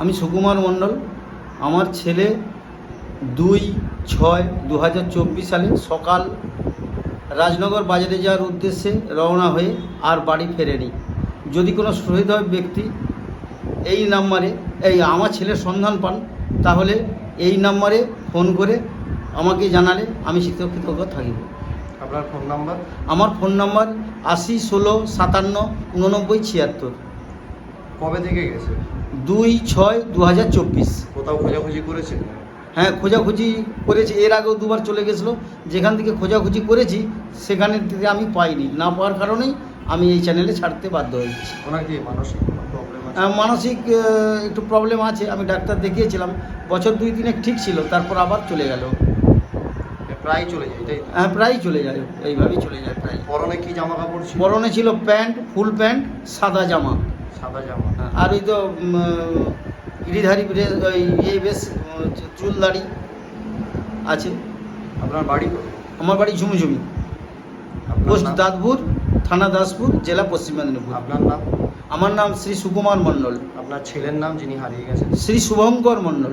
আমি সুকুমার মণ্ডল। আমার ছেলে দুই ছয় দু হাজার চব্বিশ সালে সকাল রাজনগর বাজারে যাওয়ার উদ্দেশ্যে রওনা হয়ে আর বাড়ি ফেরেনি। যদি কোনো সহৃদয় ব্যক্তি এই নাম্বারে এই আমার ছেলের সন্ধান পান তাহলে এই নাম্বারে ফোন করে আমাকে জানালে আমি কৃতজ্ঞ থাকিব। আপনার ফোন নাম্বার? আমার ফোন নাম্বার আশি ষোলো সাতান্ন উননব্বই ছিয়াত্তর। কবে থেকে গেছে? দুই ছয় দু হাজার চব্বিশ। কোথাও খোঁজাখুঁজি করেছেন হ্যাঁ খোঁজাখুঁজি করেছি। এর আগেও দুবার চলে গেছিল। যেখান থেকে খোঁজাখুঁজি করেছি সেখানে থেকে আমি পাইনি। না পাওয়ার কারণেই আমি এই চ্যানেলে ছাড়তে বাধ্য হয়েছি। ওনার কি মানসিক প্রবলেম আছে? মানসিক একটু প্রবলেম আছে। আমি ডাক্তার দেখিয়েছিলাম। বছর দুই দিনে ঠিক ছিল তারপর আবার চলে গেল। প্রায় চলে যায় এটাই হ্যাঁ প্রায় চলে যায় এইভাবেই চলে যায় প্রায় পরনে কি জামা কাপড় পরনে ছিল প্যান্ট ফুল প্যান্ট সাদা জামা। সাদা জামা। হ্যাঁ, আর ওই তো গিরিধারী ওই ইয়ে বেশ চুল দাড়ি আছে। আপনার বাড়ি? আমার বাড়ি ঝুমঝুমি পোস্ট? দাঁতপুর থানা দাসপুর জেলা পশ্চিম মেদিনীপুর। আপনার নাম? আমার নাম শ্রী সুকুমার মণ্ডল। আপনার ছেলের নাম যিনি হারিয়ে গেছেন? শ্রী শুভঙ্কর মণ্ডল।